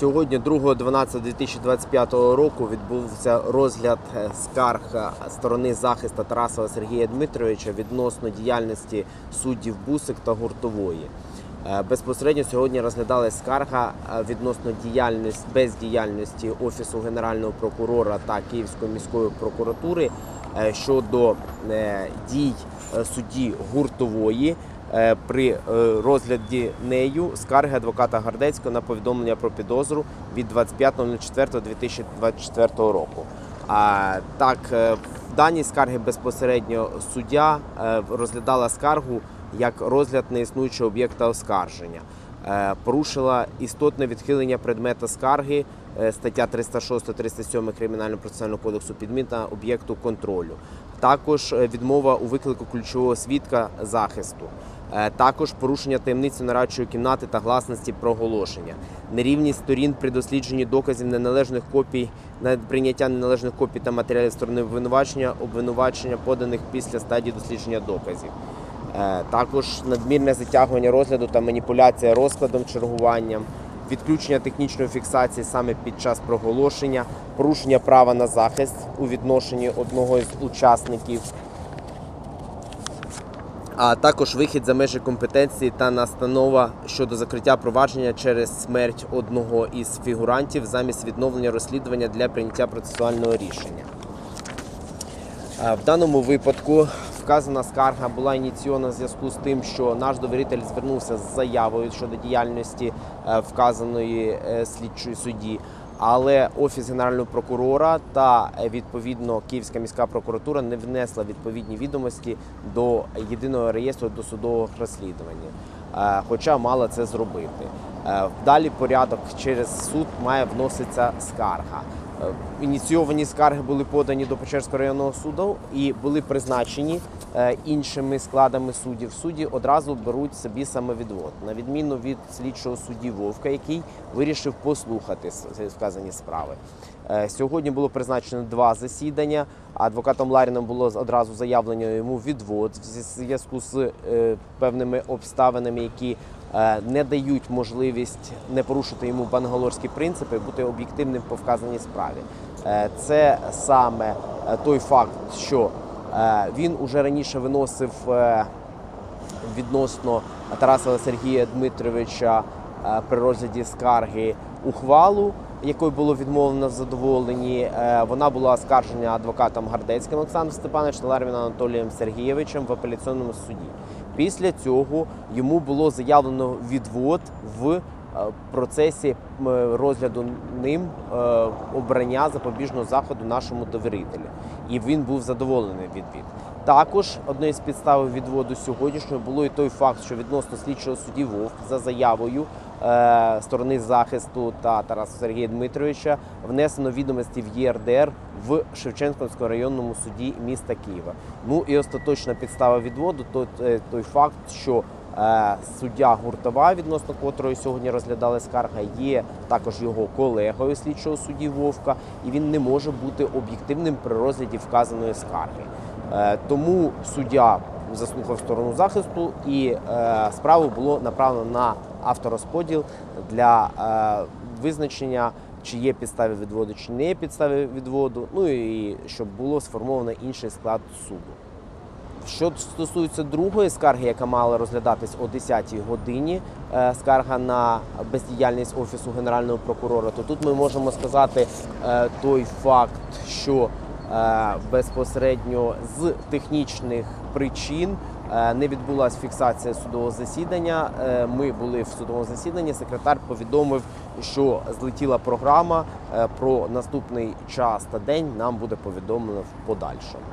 Сьогодні, 2.12.2025 року, відбувся розгляд е, скарг е, сторони захисту Тарасова Сергія Дмитровича відносно діяльності суддів Бусик та Гуртової. Е, Безпосередньо сьогодні розглядалась скарга відносно діяльності бездіяльності Офісу Генерального прокурора та Київської міської прокуратури щодо е, дій е, судді Гуртової е, при е, розгляді нею скарги адвоката Гардецького на повідомлення про підозру від 25.04.2024 року. А так, е, в даній скарги безпосередньо суддя е, розглядала скаргу як розгляд неіснуючого об'єкта оскарження. Е, Порушила істотне відхилення предмета скарги е, стаття 306-307 Кримінального процесуального кодексу підміна об'єкту контролю. Також е, відмова у виклику ключового свідка захисту. Також порушення таємниці нарадчої кімнати та гласності проголошення, нерівність сторін при дослідженні доказів неналежних копій, прийняття неналежних копій та матеріалів сторони обвинувачення, обвинувачення поданих після стадії дослідження доказів. Е, Також надмірне затягування розгляду та маніпуляція розкладом чергуванням, відключення технічної фіксації саме під час проголошення, порушення права на захист у відношенні одного з учасників а також вихід за межі компетенції та настанова щодо закриття провадження через смерть одного із фігурантів замість відновлення розслідування для прийняття процесуального рішення. Е, В даному випадку вказана скарга була ініційована в зв'язку з тим, що наш довіритель звернувся з заявою щодо діяльності е, вказаної е, слідчої судді. Але офіс генерального прокурора та е, відповідно Київська міська прокуратура не внесла відповідні відомості до єдиного реєстру досудового розслідування, хоча мала це зробити. Далі порядок через суд має вноситися скарга. Е, Ініційовані скарги були подані до Печерського районного суду і були призначені е, іншими складами суддів. Судді одразу беруть собі самовідвод, на відміну від слідчого судді Вовка, який вирішив послухати вказані справи. Е, Сьогодні було призначено два засідання. Адвокатом Ларіном було одразу заявлено йому відвод в зв'язку з е, певними обставинами, які е, не дають можливість не порушити йому бангалорські принципи, бути об'єктивним по вказаній справі. Е, Це саме той факт, що він уже раніше виносив відносно Тараса Сергія Дмитровича при розгляді скарги ухвалу, якою було відмовлено в задоволенні. Е, Вона була оскаржена адвокатом Гардецьким Олександром Степановичем та Ларвіном Анатолієм Сергійовичем в апеляційному суді. Після цього йому було заявлено відвод в е, процесі розгляду ним е, обрання запобіжного заходу нашому довірителю. І він був задоволений відвід. Також однією з підстав відводу сьогоднішнього було і той факт, що відносно слідчого судді Вовк за заявою сторони захисту та Тараса Сергія Дмитровича внесено відомості в ЄРДР в Шевченківському районному суді міста Києва. Ну і остаточна підстава відводу то е, той факт, що е, суддя Гуртова, відносно котрої сьогодні розглядали скарга, є також його колегою слідчого судді Вовка, і він не може бути об'єктивним при розгляді вказаної скарги. Е, Тому суддя заслухав сторону захисту, і е, справу було направлено на авторозподіл для е, визначення, чи є підстави відводу, чи не є підстави відводу. Ну і щоб було сформовано інший склад суду. Що стосується другої скарги, яка мала розглядатись о 10-й годині, е, скарга на бездіяльність офісу генерального прокурора, то тут ми можемо сказати той факт, що безпосередньо з технічних причин е, не відбулася фіксація судового засідання. Е, Ми були в судовому засіданні. Секретар повідомив, що злетіла програма е, про наступний час та день. Нам буде повідомлено в подальшому.